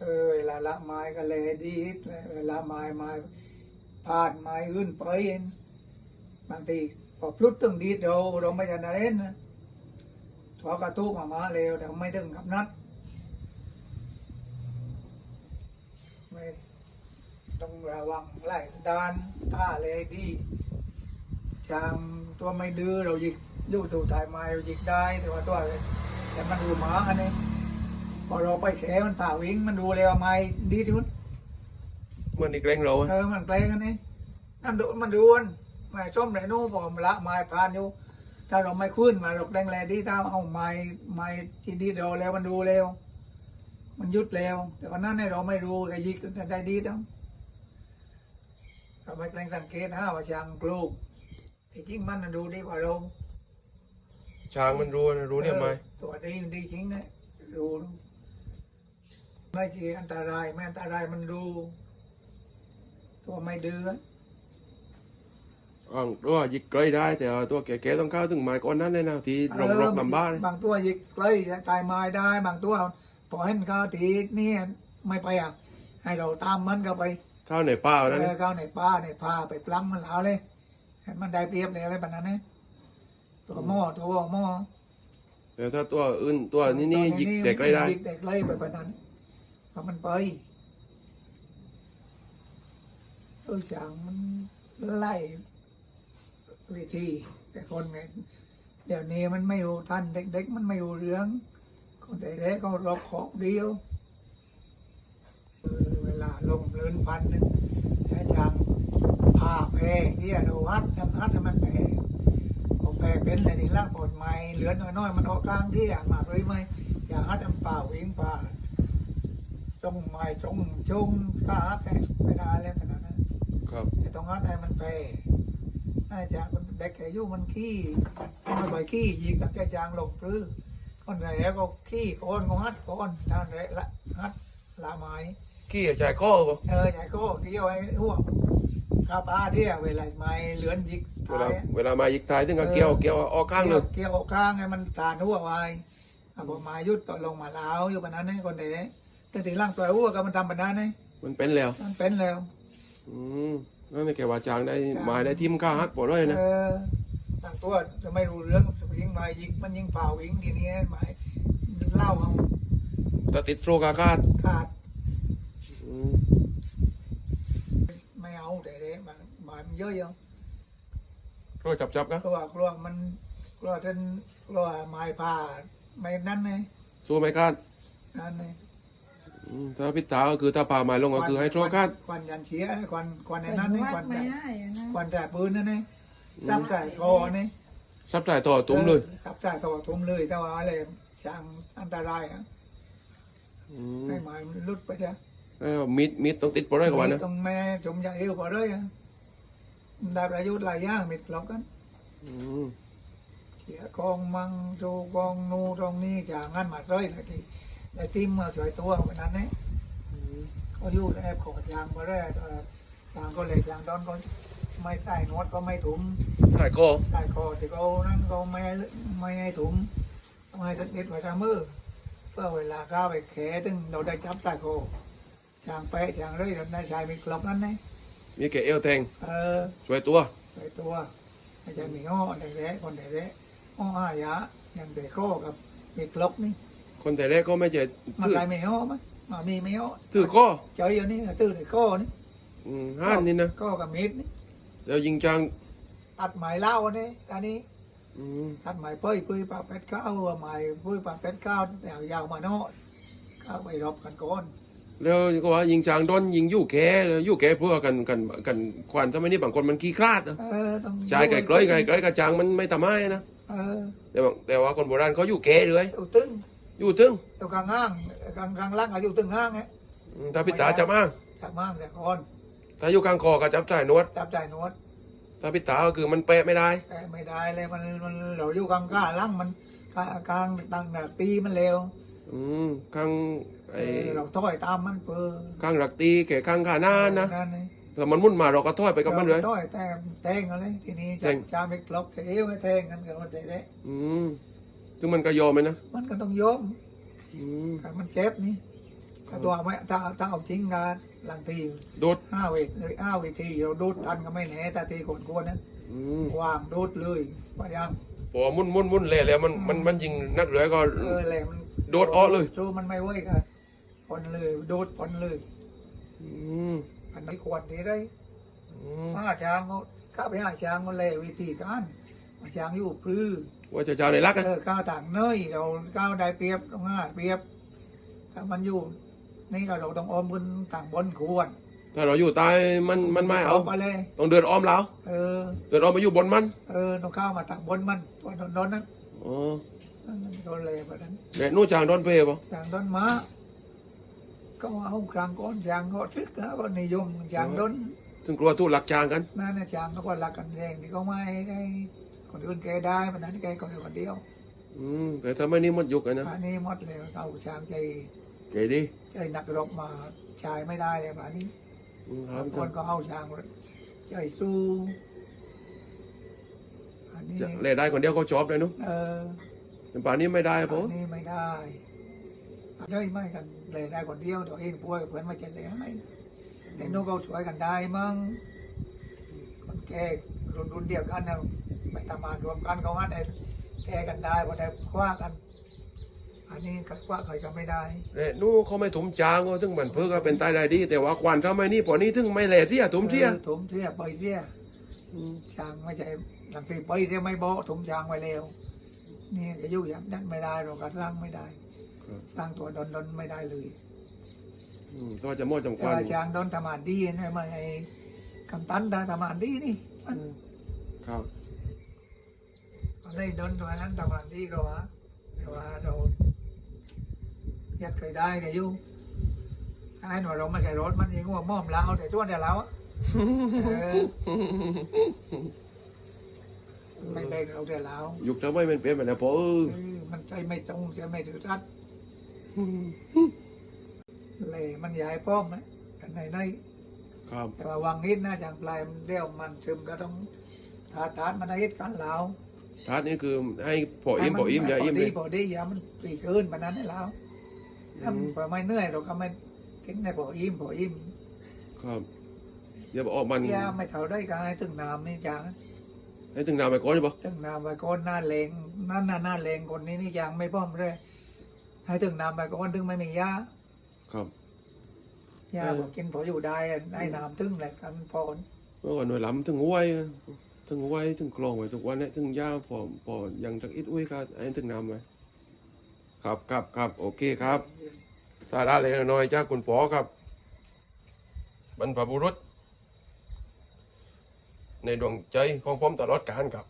เออเวลาละไม้ก็เลยดีเวลาไม้ไม้ผ่านไม้อื่นไปเองบางทีพอพลุดตึงดีดเราเราไม่จะนาเล่นนะถอกระทุกมามาเร็วแต่ไม่ถึงกับนัดไม่ต้องระวังไล่ดานท่าเลยดีจางตัวไม่ดื้อเราหยิกยู่ตัวถ่ายไม้เราหยิกได้แต่ว่าตัวแต่มันดูหมาอันนี้ พอเราไปแขมันผ่าวิ่งมันดูเลยว่าไม้ดีที่สุดเหมื่อนอีกแรงเราอะเออมันแปลงกันนี่นั่นดูมันดูนไม้ส้มไหนนู่นพอมนละไม้พานอยู่ ถ้าเราไม่ขึ้นมาเราแดงแรงดีถ้าเอาไม้ไม้ที่ดีเราแล้วมันดูเร็ว มันยุดเร็ว แต่วันนั้นเนี่ยเราไม่รู้ไอ้ยิกจะได้ดีต้องเราไม่แปลงสังเกตนะว่าช่างปลูกที่จริงมันน่ะดูดีกว่าเราช้างมันรู้นะรู้เนี่ยไหมออตัวดีมันดีจริงนะดูดู ไม่ใช่อันตรายไม่อันตรายมันดูตัวไม่ดื้ออ่างตัวยิกไกลได้ แต่ว่าตัวแก่ๆต้องเข้าถึงไม้ก้อนนั้นเลยนะที่รกรกลำบ้านบางตัวยิกใกล้ตายไม้ได้ บางตัวพอเห็นข้าวตีนี่ไม่ไปอะ ให้เราตามมันก็ไปเข้าในป่าวันนั้นเออเข้าในป่าในป่าไปปล้ำมันแล้วเลยให้มันได้เปรียบเลยอะไรแบบนั้นนะตัวหม้อตัวหม้อแต่ถ้าตัวอื่นตัวนี่นี่ยิกแต่ไกลได้ยิกแต่ใกล้ไปแบบนั้น เพราะมันไปตัวจางมันไล่วิธี แต่คนไงเดี๋ยวนี้มันไม่รู้ทันเด็กๆมันไม่รู้เรื่องคนแต่เด็กก็รอของเดียวเวลาลงเลินพันหนึงใช้ทางผ้าแพร่ที่เราวัดทำฮัดให้มันแพร่พอแพร่เป็นอะไรนี่ล่างปนไม้เหลือน้อยๆมันออกกลางที่อยากมาเลยไหมอยากฮัดทำเปล่าวิ่งป่า จงไม้จงจงข้าฮัดแค่ไม่ได้แล้วขนาดนั้นครับไอ้ตรงนั้นให้มันแพร่น่าจะคนเด็กอายุมันขี้มันไปขี้ยิงกับใจจางลงปลื้อคนไหนก็ขี้ก้อนก็ฮัดก้อนทางไหนละฮัดละไม้ขี้ใจข้อก็เออใหญ่ก็เกี่ยวไอ้หัวข้าป้าเที่ยเวลาไม้เหลือนยิกเวลาท้ายเวลามายิกตายถึงกับเกี่ยวเกี่ยวออกข้างเลยเกี่ยวข้างไงมันทานหัวไว้อะบอกไม้ยุดต่อลงมาแล้วอยู่ปานนั้นนี่คนไหน ตั้งแต่ล่างตัวหัวก็มันทำปานนั้นนี่มันเป็นแล้ว มันเป็นแล้ว อืมนั่นแกว่าจางได้ไม้ได้ทิมข้าฮักปวดด้วยนะเออต่างตัวจะไม่รู้เรื่องยิงไม้ยิงมันยิงเปล่ายิงทีนี้ไม้เล่าเอาถ้าติดโรคอากาศขาดอืมไม่เอาแต่เด็มันไม้มันเยอะยังโรคจับจับๆกันกลัวกลัวมันกลัวท่านกลัวไม้ผ่าไม่นั่นไงสู้ไม่คาดนั่นไง อืมถ้าพิษตาก็คือถ้าป่าไม้ลงก็คือให้โรคคาดควันยันเชียควันควันในนั้นนี่ควันไม่แต่ได้อะนะควันแต่ปืนนั่นนี่ซับใส่คอนี่ซับสายต่อตุ้มเลยซับใส่ตัวทุ่มเลยแต่ว่าอะไรช่างอันตรายอะอืมให้ไม้มันหลุดไปจ้ะแล้วมิดมิดต้องติดปวดด้วยกันนะตรงแม่จมยาเอวพอเลยอะได้ประโยชน์หลายอย่างมิดหลอกกันอืมเสียกองมังโจกองนูตรงนี้จากงั้นมาร้อยเลยที ได้ทีมมาช่วยตัววันนั้นนี่ก็อยู่แอบขอจางมาแรกจางก็เลยจางตอนก็ไม่ใส่นวดก็ไม่ถุมใช่ก็ใส่คอที่เขานั่นก็ไม่ไม่ให้ถุมต้องให้สักนิดไว้ทางมือเพื่อเวลาก้าวไปแขถึงเราได้จับใส่คอจางแปะจางเลยนายชายมีกลอกนั้นนี่มีแกเอวแทงเออช่วยตัวใส่ตัวอาจจะมีอ้อแดงๆคนแดงๆอ้ออายะอย่างเด็กข้อกับมีกลอกนี่ คนแต่แรกก็ไม่เจอมาถือไกลไม่อ้อมั้ยมามีไม่อ้อถือข้อเจออยู่นี่ตื้อในข้อนี่อืมห้านนี่นะข้อกับมีดนี่แล้วยิงจังตัดไม้เล่าอันนี้อันนี้อืมตัดไม้เป้ยเป้ยปากเป็ดข้าวไม้เป้ยปากเป็ดข้าวแนวยาวมาโน่เข้าไปรบกันก่อนแล้วก็ว่ายิงจังโดนยิงยู่แกแล้วยู่แกเพื่อกันกันกันควันทำไมนี่บางคนมันขี้คลาดนะเออต้องชายไก่กล้อยไก่กล้อยกระจังมันไม่ทำให้นะเออแต่ว่าแต่ว่าคนโบราณเขาอยู่แกเลยอยู่ตึ้ง อยู่ถึงอยู่กลางห้างกลางกลางล่างอะอยู่ตึ้งห้างไงอืมถ้าพิษตาจับอ้าง จับห้างแต่ก่อนถ้าอยู่กลางคอก็จับจ่ายนวด จับจ่ายนวดถ้าพิษตาก็คือมันเปะไม่ได้ แต่ไม่ได้เลยมันมันเราอยู่กลางก้าล่างมันกลางกลางตังแบบตีมันเร็วอืมข้างไอ้เออเราต้อยตามมันเปื้อข้างหลักตีแก่ข้างขาหน้านะนั่นนี่แต่มันมุ่นมาเราก็ถอยไปกับมันเลย ราต้อยแต่แทงกันเลยทีนี้แทจะงจะไม่กลบเอวให้แทงกันกันวันใจได้อืม ซึ่งมันก็ยอมไหมนะมันก็ต้องยอมอืมถ้ามันเจ็บนี่ถ้าตัวไม่ถ้าถ้าเอาจริงงานหลังทีโดดห้าเวทเลยห้าเวทีเราดูดทันก็ไม่แหน่แต่ทีก่อนกวนนั้นอืมวางดูดเลยว่ายังพอมุนมุนมุนเลยแล้วมันมันมันยิงนักเรือก็ เออแหละมันโดดออกเลยสู้มันไม่ไหวกันปนเลยโดดปนเลย อืมอันนี้ควรดีได้อืมห้าช้างข้าไปห้าช้างมันเลยวิธีการมาช้างอยู่ปลื้อ ว่าจะเจ้าในรักกันเออข้าวต่างเนยเราข้าวได้เปรียบต้องห้าเปรียบถ้ามันอยู่นี่ก็เราต้องออมกันต่างบนควรถ้าเราอยู่ใต้มันมันไม่เอาไปเลยต้องเดินอ้อมเราเออ เดินอ้อมไปอยู่บนมัน เออต้องข้าวมาต่างบนมันตัวโดนๆนั้นอ๋อนั่นโดนเลยแบบนั้นแต่นู่นจางโดนเปย์ป่ะอย่างโดนม้าก็เอาครั้งก้อนจางก็ทึกนะก็นิยมจางโดนถึงกลัวตู้หลักจางกันนั่นนะจางเขาก็รักกันเองนี่ก็ไม่ได้ คนอื่นแกได้มันนั้นแกคนเดียวคนเดียว อืมแต่ถ้าไม่นี่หมดยุกอะนะอันนี้หมดเลยเอาช้างใจเก๋ดีใจหนักรบมาชายไม่ได้เลยแบบนี้อืมครับาบงคนก็เอาช้างใจสู้อันนี้จะเล่ได้คนเดียวเขาชอบเลยเนุ๊เออแต่ป่านนี้ไม่ได้อัป่ะนนี้ไม่ได้ได้ไม่กันเลยได้คนเดียวตัวเองป่วยเพื่อนมาจะเลยให้แต่นู้นเขาช่วยกันได้มั้งคนแก่รุ่นรุ่นเดียวกันนะ ไปทำงานรวมกันเขาฮัดได้แก้กันได้พอได้คว้ากัน อันนี้ก็คว้าใครก็ไม่ได้เล่นู่นเขาไม่ถุมจางก็ถึงมันเพื่อก็เป็นตายได้ดี แต่ว่าควันถ้าไม่นี่ป่านนี้ถึงไม่แหล่เที่ยถุมเที่ยออถุมเที่ยไปเที่ยอืมช้างไม่ใช่หลังตีไปเที่ยไม่บอกถุมช้างไว้แล้วนี่จะยุ่งอย่างนั้นไม่ได้เราก็สร้างไม่ได้ สร้างตัวดนดนไม่ได้เลยอืมก็จะมอดจำคแต่วันว่าช้างดนทำงานดีนะไม่ให้คำตันได้ทำงานดีนี่มันครับ ได้ดนตัวนั้นทำงานดีก็ว่าแต่ว่าเรายัดเคยได้ก็อยู่ไอ้หน่อยเราไม่เคยรถมันยิงว่าม่อมเราแต่ช่วงเดียวเราอะเออไม่เบรกเราเดียวเรายุคจะไม่เป็นเป็นแบบนี้ป่ะเออเออมันใจไม่ตรงใจไม่ถือสัตย์เลยมันใหญ่ป้อมนะกันในในครับแต่ว่าวังนิดนะจางปลายมันเรียวมันซึมก็ต้องทาทานมันให้กันเหลา ทาสนี่คือให้พออิ่มพออิ่มอย่าอิ่มพเลดียพอดีอย่ามันปีเกินปานนั้นให้เราถ้ามันพอไม่เหนื่อยเราก็ไม่กินในพออิ่มพออิ่มครับอย่าบอกออกมันอย่าไม่เท่าได้ก็ให้ถึงน้ำนี่จางให้ถึงน้ำไปก่อนใช่ปะถึงน้ำไปก้อนหน้าเลงนั่นน่ะหน้าเลงคนนี้นี่จางไม่ป้อมเลยให้ถึงน้ำไปก้อนถึงไม่มียาครับ ยาเออ บอกกินพออยู่ได้ได้น้ำถึงแหละกันพอ เมื่อก่อนหน่วยล้ำถึงห้วย ถึงห้วยถึงคลองไว้ทุกวันเนี่ยถึงย่าฟอมปอยังจากอิดอุ้ยก็ไอ้ถึงนำไว้ครับครับครับโอเคครับสาระเล็กน้อยจากคุณปอครับบรรพบุรุษ ในดวงใจของผมตลอดกาลครับ